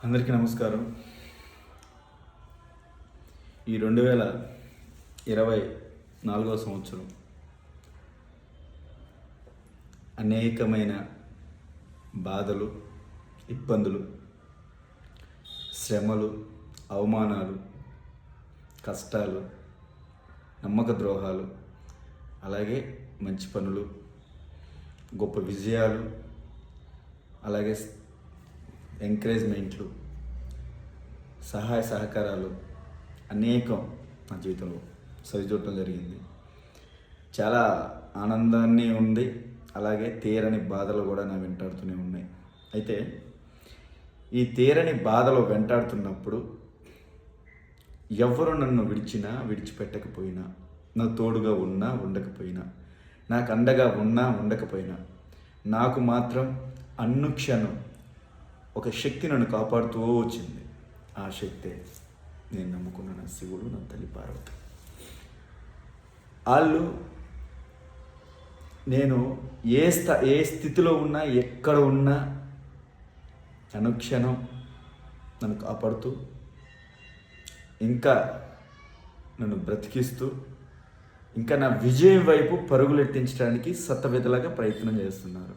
అందరికీ నమస్కారం. ఈ రెండు వేల ఇరవై నాలుగవ సంవత్సరం అనేకమైన బాధలు ఇబ్బందులు శ్రమలు అవమానాలు కష్టాలు నమ్మక ద్రోహాలు అలాగే మంచి పనులు గొప్ప విజయాలు అలాగే ఎంకరేజ్మెంట్లు సహాయ సహకారాలు అనేకం నా జీవితంలో సరిచూడటం జరిగింది. చాలా ఆనందాన్ని ఉంది. అలాగే తీరని బాధలు కూడా నా వెంటాడుతూనే ఉన్నాయి. అయితే ఈ తీరని బాధలు వెంటాడుతున్నప్పుడు ఎవరు నన్ను విడిచినా విడిచిపెట్టకపోయినా నా తోడుగా ఉన్నా ఉండకపోయినా నాకు అండగా ఉన్నా ఉండకపోయినా నాకు మాత్రం అనుక్షణం ఒక శక్తి నన్ను కాపాడుతూ వచ్చింది. ఆ శక్తే నేను నమ్ముకున్న నా శివుడు నా తల్లి పార్వతి. వాళ్ళు నేను ఏ స్థ ఏ స్థితిలో ఉన్నా ఎక్కడ ఉన్నా అనుక్షణం నన్ను కాపాడుతూ ఇంకా నన్ను బ్రతికిస్తూ ఇంకా నా విజయం వైపు పరుగులెట్టించడానికి సత్తవిధలాగా ప్రయత్నం చేస్తున్నారు.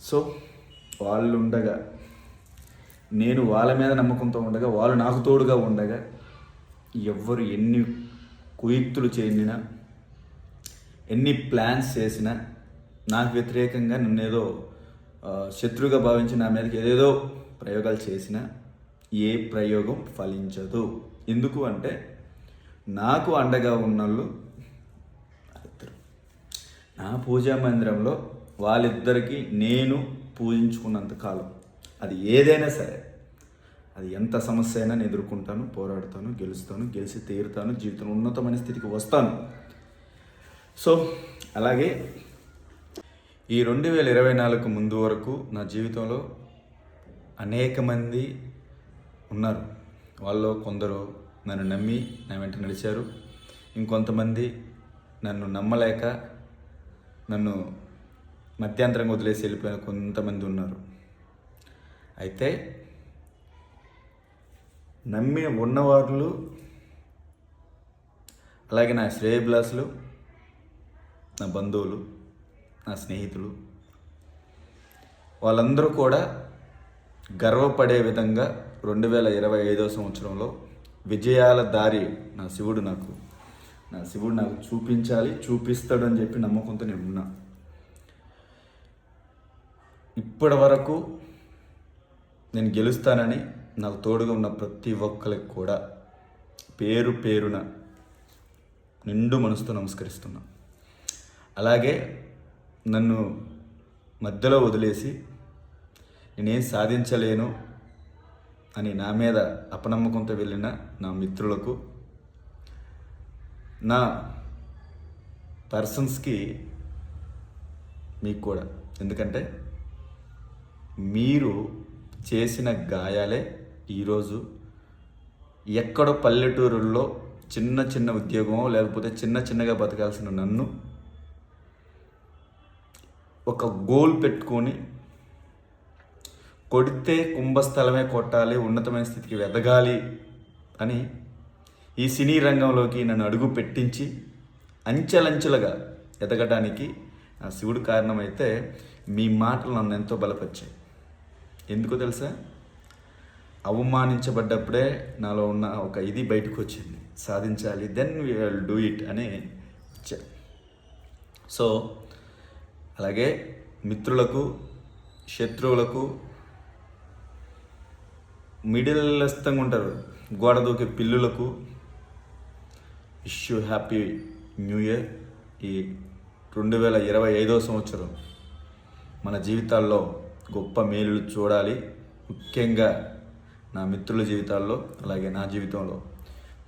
సో వాళ్ళు ఉండగా నేను వాళ్ళ మీద నమ్మకంతో ఉండగా వాళ్ళు నాకు తోడుగా ఉండగా ఎవ్వరు ఎన్ని కుయుక్తులు చెందినా ఎన్ని ప్లాన్స్ చేసినా నాకు వ్యతిరేకంగా నన్నేదో శత్రువుగా భావించి నా మీదకి ఏదేదో ప్రయోగాలు చేసినా ఏ ప్రయోగం ఫలించదు. ఎందుకు అంటే నాకు అండగా ఉన్నోళ్ళు ఇద్దరు నా పూజా మందిరంలో వాళ్ళిద్దరికీ నేను పూజించుకున్నంత కాలం అది ఏదైనా సరే అది ఎంత సమస్య అయినా నేను ఎదుర్కొంటాను పోరాడతాను గెలుస్తాను గెలిచి తీరుతాను జీవితంలో ఉన్నతమైన స్థితికి వస్తాను. సో అలాగే ఈ రెండు వేల ఇరవై నాలుగు ముందు వరకు నా జీవితంలో అనేక మంది ఉన్నారు. వాళ్ళు కొందరు నన్ను నమ్మి నా వెంట నడిచారు ఇంకొంతమంది నన్ను నమ్మలేక నన్ను మధ్యాంతరంగా వదిలేసి వెళ్ళిపోయిన కొంతమంది ఉన్నారు. అయితే నమ్మి ఉన్నవాళ్ళు అలాగే నా శ్రేయబ్లాసులు నా బంధువులు నా స్నేహితులు వాళ్ళందరూ కూడా గర్వపడే విధంగా రెండు వేల ఇరవై ఐదో సంవత్సరంలో విజయాల దారి నా శివుడు నాకు నా శివుడు నాకు చూపించాలి చూపిస్తాడు అని చెప్పి నమ్మకంతో నేను ఉన్నా. ఇప్పటి వరకు నేను గెలుస్తానని నాకు తోడుగా ఉన్న ప్రతి ఒక్కరికి కూడా పేరు పేరున నిండు మనసుతో నమస్కరిస్తున్నా. అలాగే నన్ను మధ్యలో వదిలేసి నేనేం సాధించలేను అని నా మీద అపనమ్మకంతో వెళ్ళిన నా మిత్రులకు నా పర్సన్స్కి మీకు కూడా. ఎందుకంటే మీరు చేసిన గాయాలే ఈరోజు ఎక్కడో పల్లెటూరుల్లో చిన్న చిన్న ఉద్యోగమో లేకపోతే చిన్న చిన్నగా బతకాల్సిన నన్ను ఒక గోల్ పెట్టుకొని కొడితే కుంభస్థలమే కొట్టాలి ఉన్నతమైన స్థితికి ఎదగాలి అని ఈ సినీ రంగంలోకి నన్ను అడుగు పెట్టించి అంచెలంచెలుగా ఎదగడానికి ఆ శివుడు కారణమైతే మీ మాటలు నన్ను ఎంతో బలపరిచాయి. ఎందుకో తెలుసా? అవమానించబడ్డప్పుడే నాలో ఉన్న ఒక ఇది బయటకు వచ్చింది సాధించాలి then we will do it అని వచ్చా సో అలాగే మిత్రులకు శత్రువులకు మిడిల్స్తంగా ఉంటారు. గోడ దూకే పిల్లులకు ఇష్యూ హ్యాపీ న్యూ ఇయర్ ఈ రెండు వేల ఇరవై ఐదో సంవత్సరం మన జీవితాల్లో గొప్ప మేలులు చూడాలి. ముఖ్యంగా నా మిత్రుల జీవితాల్లో అలాగే నా జీవితంలో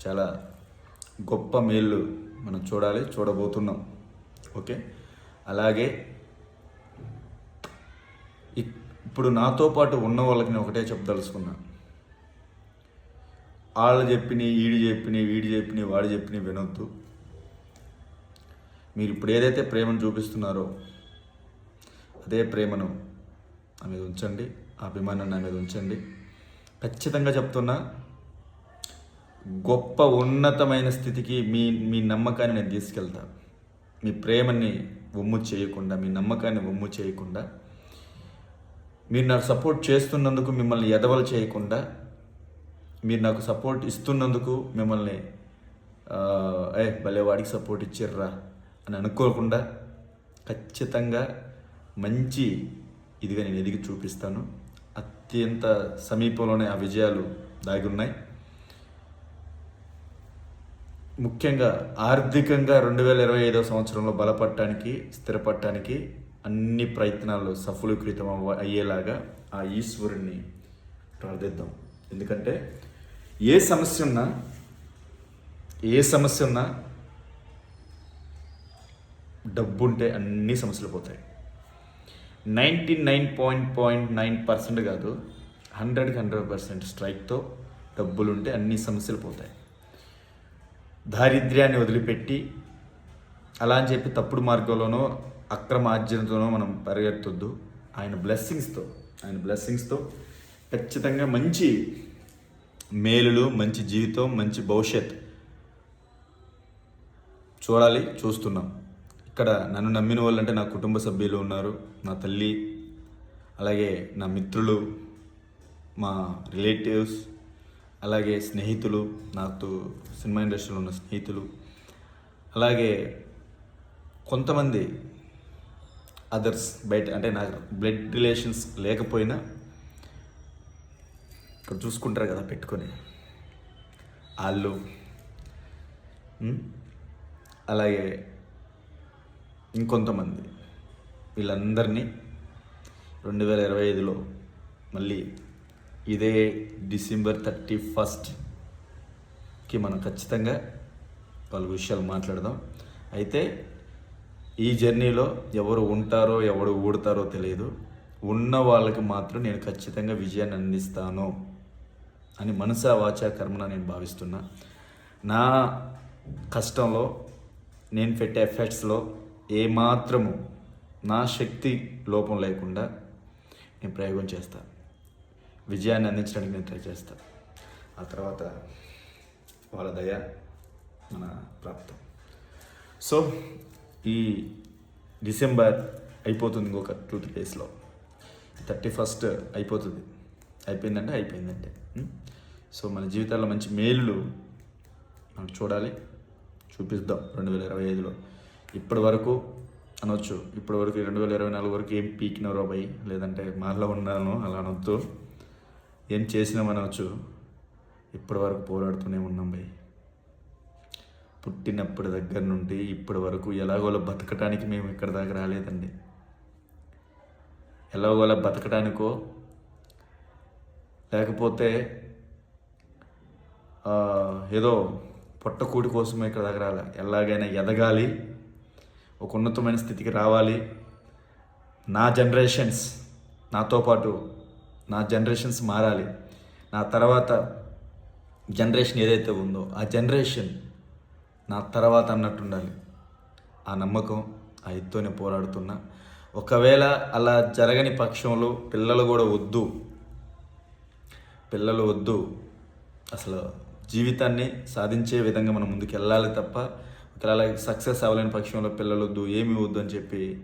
చాలా గొప్ప మేళ్ళు మనం చూడాలి చూడబోతున్నాం. ఓకే? అలాగే ఇప్పుడు నాతో పాటు ఉన్న వాళ్ళకి నేను ఒకటే చెప్పదలుచుకున్నా. వాళ్ళు చెప్పినవి ఈడు చెప్పినవి వీడు చెప్పినవి వాడు చెప్పిన వినొద్దు. మీరు ఇప్పుడు ఏదైతే ప్రేమను చూపిస్తున్నారో అదే ప్రేమను నా మీద ఉంచండి ఆ అభిమానం నా మీద ఉంచండి. ఖచ్చితంగా చెప్తున్నా గొప్ప ఉన్నతమైన స్థితికి మీ మీ నమ్మకాన్ని నేను తీసుకెళ్తా. మీ ప్రేమని ఒమ్ము చేయకుండా మీ నమ్మకాన్ని ఒమ్ము చేయకుండా మీరు నాకు సపోర్ట్ చేస్తున్నందుకు మిమ్మల్ని ఎదవలు చేయకుండా మీరు నాకు సపోర్ట్ ఇస్తున్నందుకు మిమ్మల్ని ఏ భలే వాడికి సపోర్ట్ ఇచ్చిర్రా అని అనుకోకుండా ఖచ్చితంగా మంచి ఇదిగా నేను ఎదిగి చూపిస్తాను. అత్యంత సమీపంలోనే ఆ విజయాలు దాగి ఉన్నాయి ముఖ్యంగా ఆర్థికంగా రెండు వేల ఇరవై ఐదో సంవత్సరంలో బలపడటానికి స్థిరపడటానికి అన్ని ప్రయత్నాలు సఫలీకృతం అవ్వ అయ్యేలాగా ఆ ఈశ్వరుణ్ణి ప్రార్థిద్దాం. ఎందుకంటే ఏ సమస్య ఉన్నా ఏ సమస్య ఉన్నా డబ్బు ఉంటే అన్ని సమస్యలు పోతాయి. Ninety nine point point nine percent కాదు. హండ్రెడ్కి హండ్రెడ్ పర్సెంట్ స్ట్రైక్తో డబ్బులుంటే అన్ని సమస్యలు పోతాయి. దారిద్ర్యాన్ని వదిలిపెట్టి అలా అని చెప్పి తప్పుడు మార్గంలోనో అక్రమ ఆర్జనతోనో మనం పరిగెత్తొద్దు. ఆయన బ్లెస్సింగ్స్తో ఆయన బ్లెస్సింగ్స్తో ఖచ్చితంగా మంచి మేలులు మంచి జీవితం మంచి భవిష్యత్ చూడాలి చూస్తున్నాం. ఇక్కడ నన్ను నమ్మిన వాళ్ళంటే నా కుటుంబ సభ్యులు ఉన్నారు నా తల్లి అలాగే నా మిత్రులు మా రిలేటివ్స్ అలాగే స్నేహితులు నాతో సినిమా ఇండస్ట్రీలో ఉన్న స్నేహితులు అలాగే కొంతమంది అదర్స్ బయట అంటే నాకు బ్లడ్ రిలేషన్స్ లేకపోయినా ఇక్కడ చూసుకుంటారు కదా పెట్టుకొని. వాళ్ళు అలాగే ఇంకొంతమంది. వీళ్ళందరినీ రెండు వేల ఇరవై ఐదులో మళ్ళీ ఇదే డిసెంబర్ థర్టీ ఫస్ట్కి మనం ఖచ్చితంగా వాళ్ళ విషయాలు మాట్లాడదాం. అయితే ఈ జర్నీలో ఎవరు ఉంటారో ఎవరు ఊడతారో తెలియదు ఉన్న వాళ్ళకి మాత్రం నేను ఖచ్చితంగా విజయాన్ని అందిస్తాను అని మనసా వాచా కర్మన నేను భావిస్తున్నా. నా కష్టంలో నేను పెట్టే ఎఫర్ట్స్లో ఏమాత్రము నా శక్తి లోపం లేకుండా నేను ప్రయోగం చేస్తాను విజయాన్ని అందించడానికి నేను ట్రై చేస్తాను ఆ తర్వాత వాళ్ళ దయ మన ప్రాప్తం. సో ఈ డిసెంబర్ అయిపోతుంది ఇంకొక టూ త్రీ డేస్లో. థర్టీ ఫస్ట్ అయిపోతుంది. అయిపోయిందంటే అయిపోయిందంటే. సో మన జీవితాల్లో మంచి మేలులు మనం చూడాలి. చూపిద్దాం రెండు వేల ఇరవై ఐదులో. ఇప్పటి వరకు అనొచ్చు. ఇప్పటి వరకు రెండు వేల ఇరవై నాలుగు వరకు ఏం పీకినారో పోయి లేదంటే మాలో ఉన్నాను అలా అనొద్దు. ఏం చేసినాం ఇప్పటి వరకు పోరాడుతూనే ఉన్నాం భయ్ పుట్టినప్పటి దగ్గర నుండి ఇప్పటి వరకు ఎలాగోలా బతకటానికి మేము ఇక్కడ దాకా రాలేదండి. ఎలాగోలా బతకటానికో లేకపోతే ఏదో పొట్టకూడి కోసమే ఇక్కడ దాకా రాలే. ఎలాగైనా ఎదగాలి. ఒక ఉన్నతమైన స్థితికి రావాలి. నా జనరేషన్స్ నాతో పాటు నా జనరేషన్స్ మారాలి. నా తర్వాత జనరేషన్ ఏదైతే ఉందో ఆ జనరేషన్ నా తర్వాత అన్నట్టు ఉండాలి ఆ నమ్మకం ఆ ఎత్తునే పోరాడుతున్నా. ఒకవేళ అలా జరగని పక్షంలో పిల్లలు కూడా వద్దు. పిల్లలు వద్దు. అసలు జీవితాన్ని సాధించే విధంగా మనం ముందుకు వెళ్ళాలి తప్ప ఒకవేళ సక్సెస్ అవ్వలేని పక్షంలో పిల్లలు వద్దు ఏమి వద్దు అని చెప్పి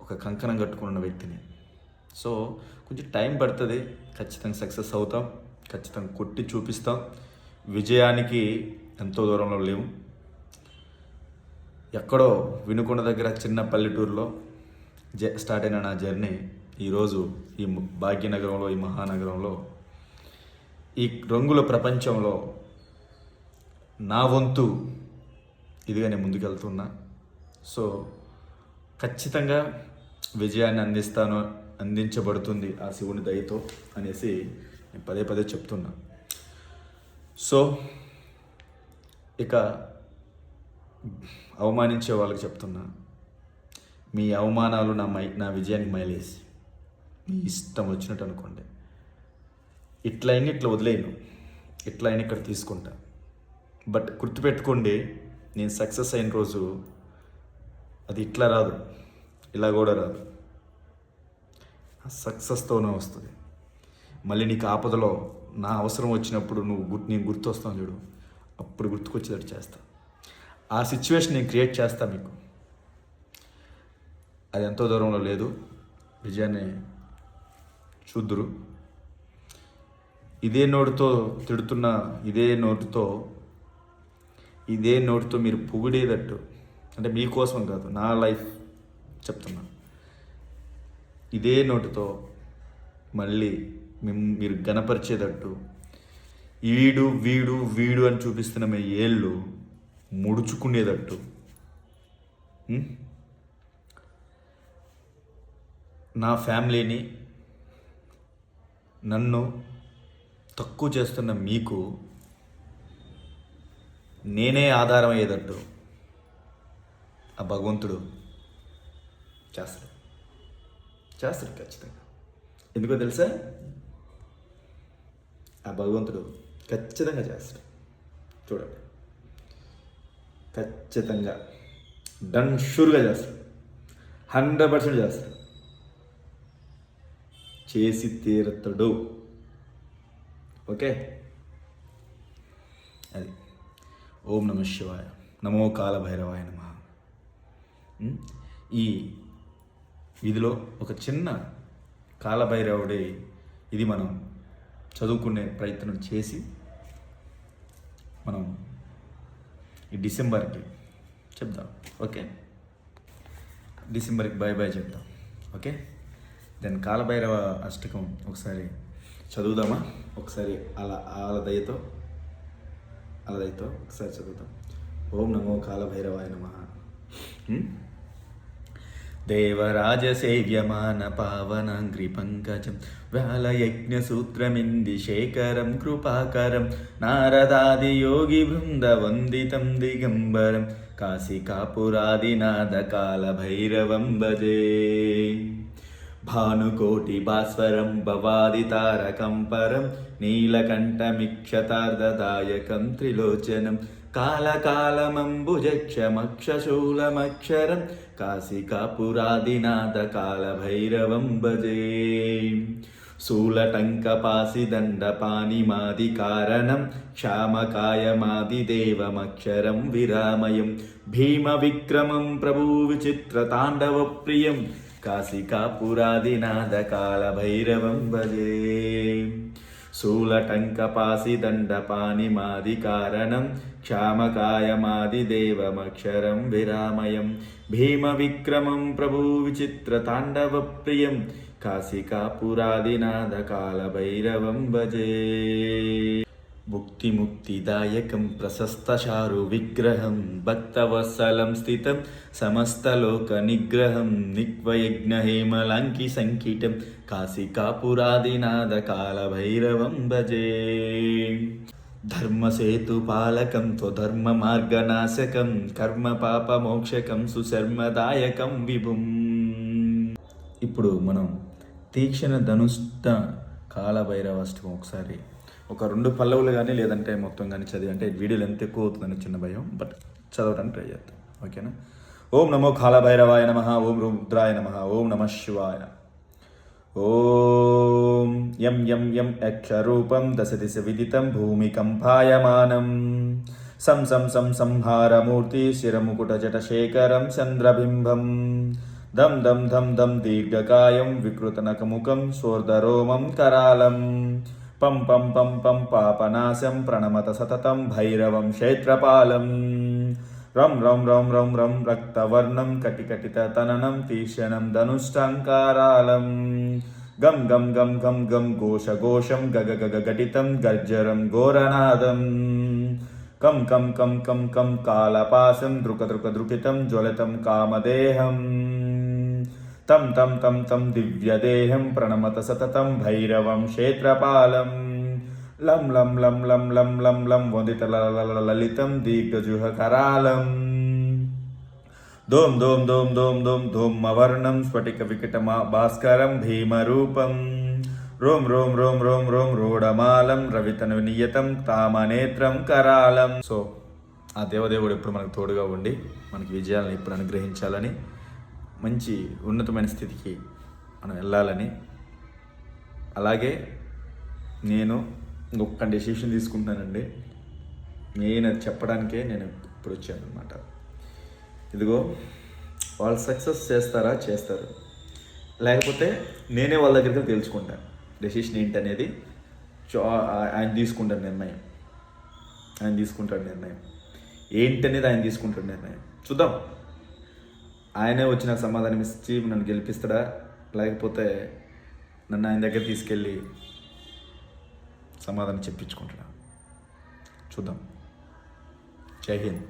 ఒక కంకణం కట్టుకున్న వ్యక్తిని. సో కొంచెం టైం పడుతుంది. ఖచ్చితంగా సక్సెస్ అవుతాం. ఖచ్చితంగా కొట్టి చూపిస్తాం. విజయానికి ఎంతో దూరంలో లేవు. ఎక్కడో వినుకొండ దగ్గర చిన్న పల్లెటూరులో జ స్టార్ట్ అయిన నా జర్నీ ఈరోజు ఈ భాగ్యనగరంలో ఈ మహానగరంలో. ఈ రంగుల ప్రపంచంలో నా వంతు ఇదిగా నేను ముందుకెళ్తున్నా. సో ఖచ్చితంగా విజయాన్ని అందిస్తాను అందించబడుతుంది ఆ శివుని దయతో అనేసి నేను పదే పదే చెప్తున్నా. సో ఇక అవమానించే వాళ్ళకి చెప్తున్నా. మీ అవమానాలు నా మై నా విజయానికి మైలేజ్ మీ ఇష్టం వచ్చినట్టు అనుకోండి. ఇట్లయినా ఇట్లా వదిలేయను. ఇట్లా అయినా ఇక్కడ తీసుకుంటా. బట్ గుర్తుపెట్టుకోండి నేను సక్సెస్ అయిన రోజు అది ఇట్లా రాదు ఇలా కూడా రాదు. సక్సెస్తోనే వస్తుంది. మళ్ళీ నీకు ఆపదలో నా అవసరం వచ్చినప్పుడు నువ్వు గుర్తు నేను గుర్తొస్తాను చూడు. అప్పుడు గుర్తుకొచ్చేటట్టు చేస్తా. ఆ సిచ్యువేషన్ నేను క్రియేట్ చేస్తా మీకు. అది ఎంతో దూరంలో లేదు. విజయాన్ని చూద్దురు. ఇదే నోటితో తిడుతున్న ఇదే నోటితో ఇదే నోటితో మీరు పొగిడేటట్టు అంటే మీకోసం కాదు నా లైఫ్ చెప్తున్నా. ఇదే నోటితో మళ్ళీ మిమ్- మీరు గనపరిచేటట్టు వీడు వీడు వీడు అని చూపిస్తున్న మీ ఏళ్ళు ముడుచుకునేటట్టు. నా ఫ్యామిలీని నన్ను తక్కువ చేస్తున్న మీకు నేనే ఆధారం అయ్యేటట్టు ఆ భగవంతుడు చేస్తాడు. చేస్తాడు ఖచ్చితంగా. ఎందుకో తెలుసా? ఆ భగవంతుడు ఖచ్చితంగా చేస్తాడు. చూడండి. ఖచ్చితంగా. డన్ షూర్గా చేస్తాడు. హండ్రెడ్ పర్సెంట్ చేస్తాడు. చేసి తీరుతాడు. ఓకే? అది. ఓం నమ శివాయ. నమో కాలభైరవాయ నమ. ఈ వీధిలో ఒక చిన్న కాలభైరవుడి ఇది మనం చదువుకునే ప్రయత్నం చేసి మనం ఈ డిసెంబర్కి చెప్దాం ఓకే? డిసెంబర్కి బాయ్ బాయ్ చెప్దాం ఓకే? దెన్ కాలభైరవ అష్టకం ఒకసారి చదువుదామా? ఒకసారి అలా ఆల దయతో అలా ఒకసారి చదువుతాం. ఓం నమో కాలభైరవాయ నమ. దేవరాజ సేవ్యమాన పావనాంగ్రి పంకజం వ్యాలయజ్ఞసూత్రమింది శేఖరం కృపాకరం నారదాది యోగి బృంద వందితం దిగంబరం కాశికాపురాదినాథ కాలభైరవం భజే. భానుకోటిభాస్వరం భవాదితారకం పరం నీలకంఠమిక్షతార్ధదాయకం త్రిలోచనం కాలకాలమంబుజక్షమక్షశూలమక్షరం కాశికాపురాదినాథకాలభైరవం భజే शूलटङ्कपासिदण्डपानिमादिकारणं क्षामकायमादिदेवमक्षरं विरामयं भीमविक्रमं प्रभुविचित्रताण्डवप्रियं కాశికాపురాదినాథ కాళభైరవం భజే शूलटङ्कपासिदण्डपाणिमादिकारणं क्षामकायमादिदेवमक्षरं विरामयं भीमविक्रमं प्रभुविचित्रताण्डवप्रियं काशिकापुरादिनाथकालभैरवं भजे భుక్తిముక్తిదాయకం ప్రశస్తశారు విగ్రహం భక్తవత్సలం స్థితం సమస్తలోక నిగ్రహం నిక్వయజ్ఞహేమలాంకి సంకిటం కాశికాపురాదినాద కాలభైరవం భజే. ధర్మసేతు పాలకం త్వధర్మ మార్గనాశకం కర్మ పాప మోక్షకం సుశర్మదాయకం విభుం. ఇప్పుడు మనం తీక్షణ ధనుష్ట కాలభైరవ అష్టం ఒకసారి ఒక రెండు పల్లవులు కానీ లేదంటే మొత్తం కానీ చదివి అంటే వీడియోలు ఎంత ఎక్కువ అవుతుందని చిన్న భయం బట్ చదవడానికి ట్రై చేద్దాం ఓకేనా? ఓం నమో కాలభైరవాయ నమ ఓం రుద్రాయ నమ ఓం నమ శివాయ. ఓం యం యం యం యక్షరూపం దశ దిశ విదితం భూమికంపాయమానం సం సం సం సంహారమూర్తి శిరముకుటజటశేఖరం చంద్రబింబం. దం దం ధం దం దీర్ఘకాయం వికృతనకముఖం సోర్ధరోమం కరాలం పం పం పం పం పాపనాశం ప్రణమత సతతం భైరవం క్షేత్రపాలం. రం రం రం రం రం రక్తవర్ణం కటికటిత తననం తీక్షణం ధనుష్టంకారాలం గం గం గం గం గం ఘోష ఘోషం గగ గగ ఘటితం గర్జరం ఘోరనాదం. కం కం కం కం కం కాలపాశం దృక దృక దృకితం జ్వలితం కామదేహం. తం తం తం తం దివ్యదేహం ప్రణమత సతతం భైరవం క్షేత్రపాలం. లం లం లం లం లం లం లం వందిత లలితం దీర్ఘజుహకరాలం దోం దోం దోం దోం దోం ధూమ్మవర్ణం స్ఫటిక వికటమా భాస్కరం భీమరూపం. రోం రోం రోం రోం రోం రోడమాలం రవితను నియతం తామనేత్రం కరాలం సో ఆ దేవదేవుడు ఎప్పుడు మనకు తోడుగా ఉండి మనకి విజయాలను ఎప్పుడు అనుగ్రహించాలని మంచి ఉన్నతమైన స్థితికి మనం వెళ్ళాలని. అలాగే నేను ఇంకొక డెసిషన్ తీసుకుంటున్నానండి. నేను అది చెప్పడానికే నేను ఇప్పుడు వచ్చాను అనమాట ఇదిగో వాళ్ళు సక్సెస్ చేస్తారా? చేస్తారు. లేకపోతే నేనే వాళ్ళ దగ్గరికి తెలుసుకుంటాను డెసిషన్ ఏంటి అనేది ఆయన తీసుకుంటాడు నిర్ణయం. ఆయన తీసుకుంటాడు నిర్ణయం. ఏంటి అనేది ఆయన తీసుకుంటాడు నిర్ణయం. చూద్దాం. ఆయనే వచ్చి నాకు సమాధానం ఇచ్చి నన్ను గెలిపిస్తాడా? లేకపోతే నన్ను ఆయన దగ్గర తీసుకెళ్ళి సమాధానం చెప్పించుకుంటాడా? చూద్దాం. జై హింద్.